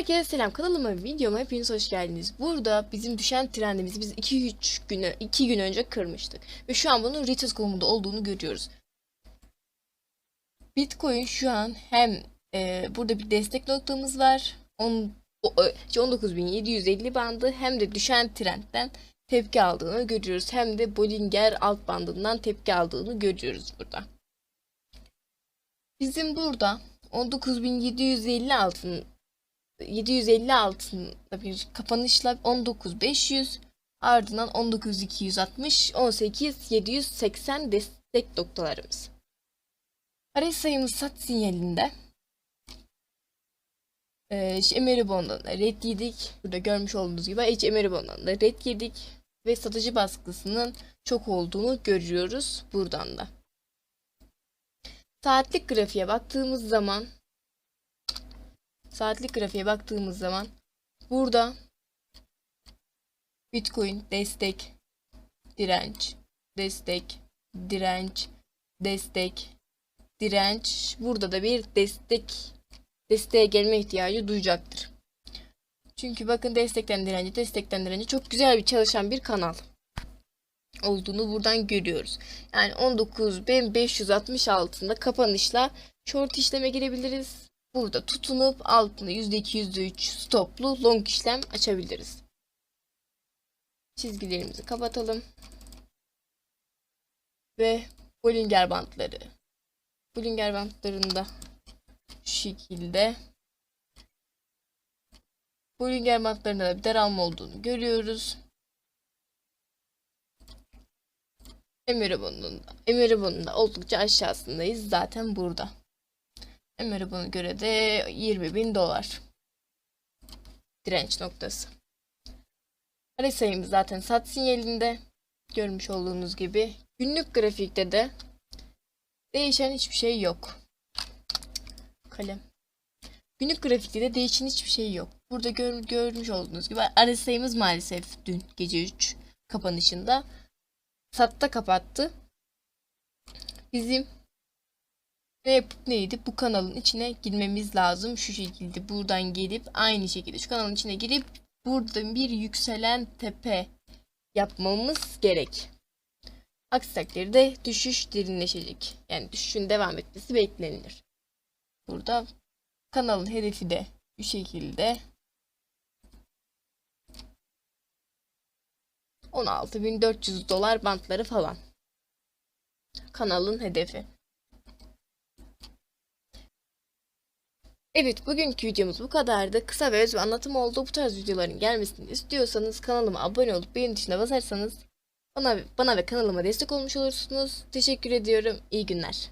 Herkese selam kanalıma videoma hepiniz hoş geldiniz. Burada bizim düşen trendimizi biz 2-3 güne 2 gün önce kırmıştık. Ve şu an bunun retest konumunda olduğunu görüyoruz. Bitcoin şu an hem e, burada bir destek noktamız var. On, o- o- 19.750 bandı hem de düşen trendten tepki aldığını görüyoruz. Hem de Bollinger alt bandından tepki aldığını görüyoruz burada. Bizim burada 19.750 altın 750 altında bir kapanışla 19500 ardından 19260 18780 destek noktalarımız. Arayış sayımız sat sinyalinde. Ee, Emery Bond'dan da red yedik. Burada görmüş olduğunuz gibi H Emery Bond'dan da red yedik. Ve satıcı baskısının çok olduğunu görüyoruz buradan da. Saatlik grafiğe baktığımız zaman saatlik grafiğe baktığımız zaman burada Bitcoin destek, direnç, destek, direnç, destek, direnç. Burada da bir destek desteğe gelme ihtiyacı duyacaktır. Çünkü bakın destekten direnci, destekten direnci çok güzel bir çalışan bir kanal olduğunu buradan görüyoruz. Yani 19.560 altında kapanışla short işleme girebiliriz. Burada tutunup altında %2 %3 stoplu long işlem açabiliriz. Çizgilerimizi kapatalım. Ve Bollinger bantları. Bollinger bantlarında şu şekilde Bollinger bantlarında da bir daralma olduğunu görüyoruz. Emirabon'un da, da oldukça aşağısındayız zaten burada. Emirabon'a göre de 20 bin dolar. Direnç noktası. Sayımız zaten sat sinyalinde. Görmüş olduğunuz gibi. Günlük grafikte de değişen hiçbir şey yok. Kalem. Günlük grafikte de değişen hiçbir şey yok. Burada gör, görmüş olduğunuz gibi sayımız maalesef dün gece 3 kapanışında satta kapattı. Bizim yapıp neydi? Bu kanalın içine girmemiz lazım. Şu şekilde buradan gelip aynı şekilde şu kanalın içine girip burada bir yükselen tepe yapmamız gerek. Aksi takdirde düşüş derinleşecek. Yani düşüşün devam etmesi beklenilir. Burada kanalın hedefi de bu şekilde 16.400 dolar bantları falan. Kanalın hedefi. Evet bugünkü videomuz bu kadardı. Kısa ve öz bir anlatım oldu. Bu tarz videoların gelmesini istiyorsanız kanalıma abone olup beğeni tuşuna basarsanız bana, bana ve kanalıma destek olmuş olursunuz. Teşekkür ediyorum. İyi günler.